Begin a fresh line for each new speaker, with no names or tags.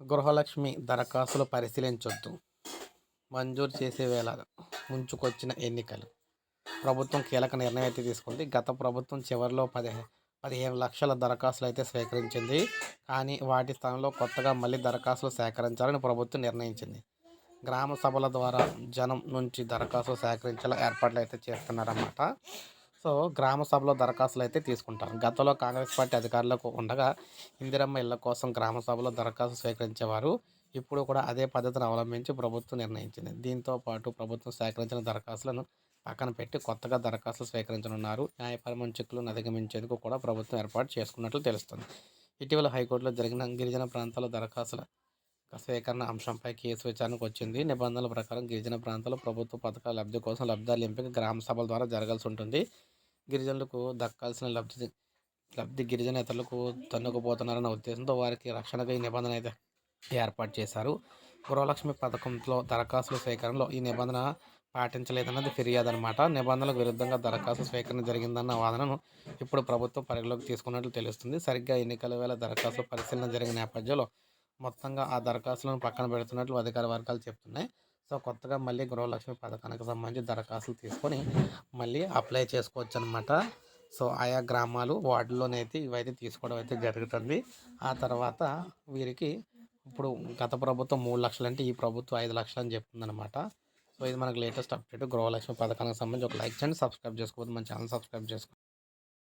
గృహలక్ష్మి దరఖాస్తులు పరిశీలించొద్దు. మంజూరు చేసే వేళ ముంచుకొచ్చిన ఎన్నికలు. ప్రభుత్వం కీలక నిర్ణయం అయితే తీసుకుంది. గత ప్రభుత్వం చివరిలో పదిహే పదిహేను లక్షల దరఖాస్తులు అయితే స్వీకరించింది. కానీ వాటి స్థానంలో కొత్తగా మళ్ళీ దరఖాస్తులు సేకరించాలని ప్రభుత్వం నిర్ణయించింది. గ్రామ సభల ద్వారా జనం నుంచి దరఖాస్తులు సేకరించేలా ఏర్పాట్లు అయితే చేస్తున్నారన్నమాట. సో గ్రామ సభలో దరఖాస్తులు అయితే తీసుకుంటారు. గతంలో కాంగ్రెస్ పార్టీ అధికారులకు ఉండగా ఇందిరమ్మ ఇళ్ళ కోసం గ్రామ సభలో దరఖాస్తు స్వీకరించేవారు ఇప్పుడు కూడా అదే పద్ధతిని అవలంబించి ప్రభుత్వం నిర్ణయించింది. దీంతో పాటు ప్రభుత్వం సేకరించిన దరఖాస్తులను పక్కన పెట్టి కొత్తగా దరఖాస్తులు స్వీకరించనున్నారు. న్యాయపరమైన చిక్కులను అధిగమించేందుకు కూడా ప్రభుత్వం ఏర్పాటు చేసుకున్నట్లు తెలుస్తుంది. ఇటీవల హైకోర్టులో జరిగిన గిరిజన ప్రాంతాల దరఖాస్తుల సేకరణ అంశంపై కేసు విచారణకు వచ్చింది. నిబంధనల ప్రకారం గిరిజన ప్రాంతాల్లో ప్రభుత్వ పథకాల లబ్ధి కోసం లబ్ధాల ఎంపిక గ్రామ సభల ద్వారా జరగాల్సి ఉంటుంది. గిరిజనులకు దక్కాల్సిన లబ్ధి లబ్ధి గిరిజన ఇతరులకు తన్నుకుపోతున్నారన్న ఉద్దేశంతో వారికి రక్షణగా ఈ నిబంధన అయితే ఏర్పాటు చేశారు. గృహలక్ష్మి పథకంలో దరఖాస్తుల స్వీకరణలో ఈ నిబంధన పాటించలేదన్నది ఫిర్యాదు అనమాట నిబంధనలకు విరుద్ధంగా దరఖాస్తు స్వీకరణ జరిగిందన్న వాదనను ఇప్పుడు ప్రభుత్వం పరిగణలోకి తీసుకున్నట్లు తెలుస్తుంది. సరిగ్గా ఎన్నికల వేళ దరఖాస్తు పరిశీలన జరిగిన నేపథ్యంలో మొత్తంగా ఆ దరఖాస్తులను పక్కన పెడుతున్నట్లు అధికార వర్గాలు చెప్తున్నాయి. సో కొత్తగా మళ్ళీ గృహలక్ష్మి పథకానికి సంబంధించి దరఖాస్తులు తీసుకొని మళ్ళీ అప్లై చేసుకోవచ్చు అనమాట సో ఆయా గ్రామాలు వార్డులోనైతే ఇవైతే తీసుకోవడం అయితే జరుగుతుంది. ఆ తర్వాత వీరికి ఇప్పుడు గత ప్రభుత్వం మూడు లక్షలు అంటే ఈ ప్రభుత్వం ఐదు లక్షలు అని చెప్తుందనమాట. సో ఇది మనకు లేటెస్ట్ అప్డేట్. గృహలక్ష్మి పథకానికి సంబంధించి ఒక లైక్ చేయండి సబ్స్క్రైబ్ చేసుకోవద్దు మన ఛానల్ సబ్స్క్రైబ్ చేసుకోండి